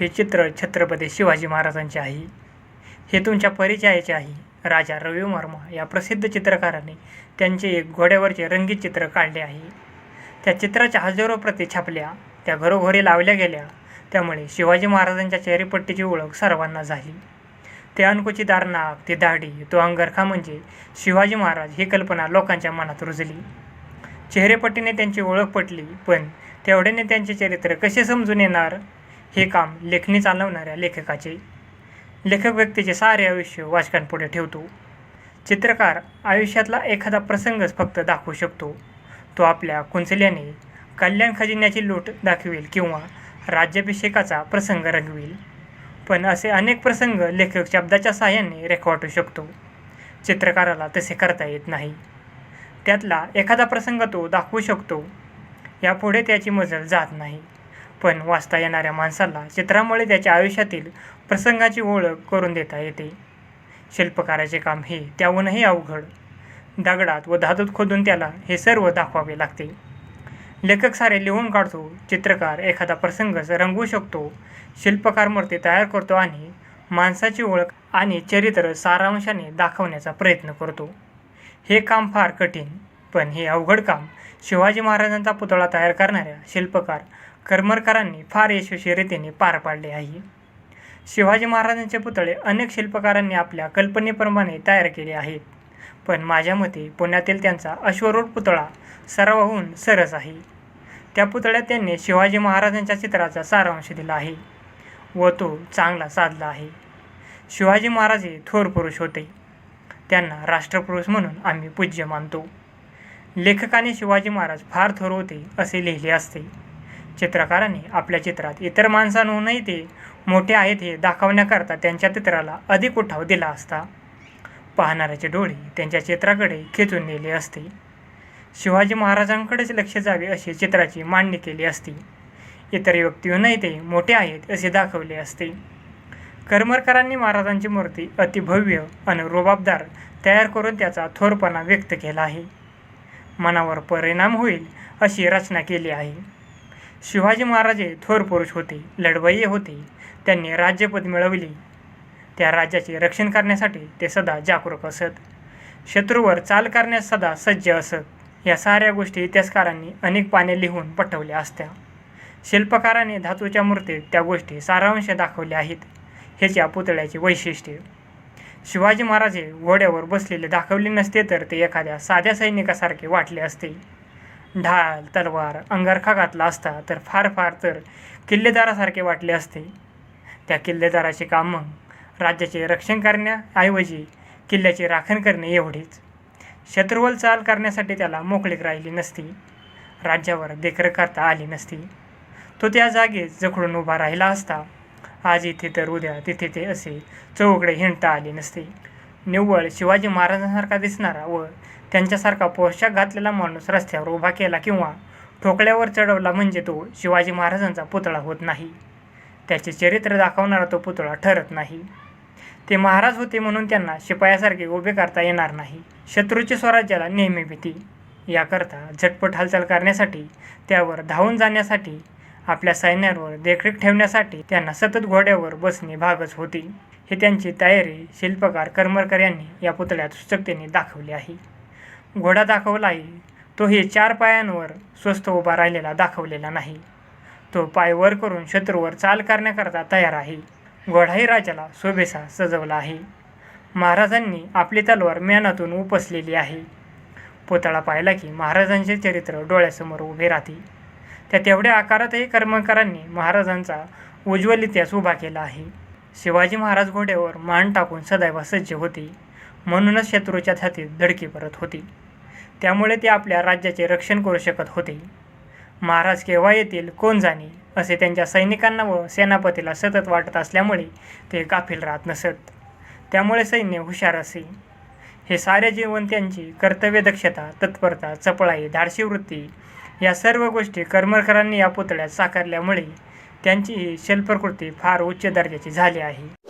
हे चित्र छत्रपती शिवाजी महाराजांचे आहे. हे तुमच्या परिचयाचे आहे. राजा रवी वर्मा या प्रसिद्ध चित्रकाराने त्यांचे एक घोड्यावरचे रंगीत चित्र काढले आहे. त्या चित्राच्या हजारो प्रती छापल्या त्या घरोघरी लावल्या गेल्या त्यामुळे शिवाजी महाराजांच्या चेहरेपट्टीची ओळख सर्वांना झाली. ते अणकुचीत नाक ती दाढी तो अंगरखा म्हणजे शिवाजी महाराज ही कल्पना लोकांच्या मनात रुजली. चेहरेपट्टीने त्यांची ओळख पटली पण तेवढ्याने त्यांचे चरित्र कसे समजून येणार? हे काम लेखणी चालवणाऱ्या लेखकाचे लेखक व्यक्तीचे सारे आयुष्य वाचकांपुढे ठेवतो. चित्रकार आयुष्यातला एखादा प्रसंगच फक्त दाखवू शकतो. तो आपल्या कुंचल्याने कल्याण खजिन्याची लूट दाखवेल किंवा राज्याभिषेकाचा प्रसंग रंगवेल. पण असे अनेक प्रसंग लेखक शब्दाच्या साहाय्याने रेखाटू शकतो. चित्रकाराला तसे करता येत नाही. त्यातला एखादा प्रसंग तो दाखवू शकतो. यापुढे त्याची मजल जात नाही. पण वाचता येणाऱ्या माणसाला चित्रामुळे त्याच्या आयुष्यातील प्रसंगाची ओळख करून देता येते. शिल्पकाराचे काम हे त्याहूनही अवघड. दगडात व धातूत खोदून त्याला हे सर्व दाखवावे लागते. लेखक सारे लिहून काढतो चित्रकार एखादा प्रसंगच रंगवू शकतो शिल्पकार मूर्ती तयार करतो आणि माणसाची ओळख आणि चरित्र सारांशाने दाखवण्याचा प्रयत्न करतो. हे काम फार कठीण पण हे अवघड काम शिवाजी महाराजांचा पुतळा तयार करणाऱ्या शिल्पकार करमरकरांनी फार यशस्वी रीतीने पार पाडले आहे. शिवाजी महाराजांचे पुतळे अनेक शिल्पकारांनी आपल्या कल्पनेप्रमाणे तयार केले आहेत. पण माझ्या मते पुण्यातील त्यांचा अश्वरूढ पुतळा सर्वहून सरस आहे. त्या पुतळ्यात त्यांनी शिवाजी महाराजांच्या चित्राचा सारांश दिला आहे व तो चांगला साधला आहे. शिवाजी महाराज हे थोर पुरुष होते. त्यांना राष्ट्रपुरुष म्हणून आम्ही पूज्य मानतो. लेखकाने शिवाजी महाराज फार थोर होते असे लिहिले असते. चित्रकाराने आपल्या चित्रात इतर माणसांहूनही ते मोठे आहेत हे दाखवण्याकरता त्यांच्या चित्राला अधिक उठाव दिला असता. पाहणाऱ्याचे डोळे त्यांच्या चित्राकडे खेचून नेले असते. शिवाजी महाराजांकडेच लक्ष जावे अशी चित्राची मांडणी केली असती. इतर व्यक्तीहूनही ते मोठे आहेत असे दाखवले असते. करमरकरांनी महाराजांची मूर्ती अतिभव्य आणि रुबाबदार तयार करून त्याचा थोरपणा व्यक्त केला आहे. मनावर परिणाम होईल अशी रचना केली आहे. शिवाजी महाराज हे थोर पुरुष होते लढवय्ये होते. त्यांनी राज्यपद मिळवली. त्या राज्याचे रक्षण करण्यासाठी ते सदा जागरूक असत. शत्रूवर चाल करण्यास सदा सज्ज असत. या साऱ्या गोष्टी इतिहासकारांनी अनेक पाने लिहून पटवल्या असत्या. शिल्पकाराने धातूच्या मूर्तीत त्या गोष्टी सारांश दाखवल्या आहेत. हेच या पुतळ्याचे वैशिष्ट्य. शिवाजी महाराज हे घोड्यावर बसलेले दाखवले नसते तर ते एखाद्या साध्या सैनिकासारखे वाटले असते. ढाल तलवार अंगरखा घातला असता तर फार फार तर किल्लेदारासारखे वाटले असते. त्या किल्लेदाराचे काम मग राज्याचे रक्षण करण्याऐवजी किल्ल्याची राखण करणे एवढेच. शत्रुवल चाल करण्यासाठी त्याला मोकळीक राहिली नसती. राज्यावर देखरेख करता आली नसती. तो त्या जागेत जखडून उभा राहिला असता. आज इथे तर उद्या तिथे ते असे चौकडे हिंडता आले नसते. निव्वळ शिवाजी महाराजांसारखा दिसणारा व त्यांच्यासारखा पोशाख घातलेला माणूस रस्त्यावर उभा केला किंवा ठोकळ्यावर चढवला म्हणजे तो शिवाजी महाराजांचा पुतळा होत नाही. त्याचे चरित्र दाखवणारा तो पुतळा ठरत नाही. ते महाराज होते म्हणून त्यांना शिपायासारखे उभे करता येणार नाही. शत्रूची स्वराज्याला नेहमी भीती. याकरता झटपट हालचाल करण्यासाठी त्यावर धावून जाण्यासाठी आपल्या सैन्यावर देखरेख ठेवण्यासाठी त्यांना सतत घोड्यावर बसणे भागच होती. हे त्यांची तयारी शिल्पकार करमरकर यांनी या पुतळ्यात सुचकतेने दाखवली आहे. घोडा दाखवला आहे तो हे चार पायांवर स्वस्थ उभा राहिलेला दाखवलेला नाही. तो पाय वर करून शत्रूवर चाल करण्याकरता तयार आहे. घोडाही राजाला शोभेसा सजवला आहे. महाराजांनी आपली तलवार म्यानातून उपसलेली आहे. पुतळा पाहिला की महाराजांचे चरित्र डोळ्यासमोर उभे राहते. त्या तेवढ्या आकारातही कर्मकारांनी महाराजांचा उज्ज्वल इतिहास उभा केला आहे. शिवाजी महाराज घोड्यावर मान टाकून सदैव सज्ज होते. म्हणूनच शत्रूच्या छातीत धडकी परत होती. त्यामुळे ते आपल्या राज्याचे रक्षण करू शकत होते. महाराज केव्हा येतील कोण जाणे असे त्यांच्या सैनिकांना व सेनापतीला सतत वाटत असल्यामुळे ते गाफील राहत नसत. त्यामुळे सैन्य हुशार असे. हे सारे जीवन त्यांची कर्तव्यदक्षता तत्परता चपळाई धाडसी वृत्ती या सर्व गोष्टी करमरकरांनी या पुतळ्यात साकारल्यामुळे त्यांची ही शिल्पकृती फार उच्च दर्जाची झाली आहे.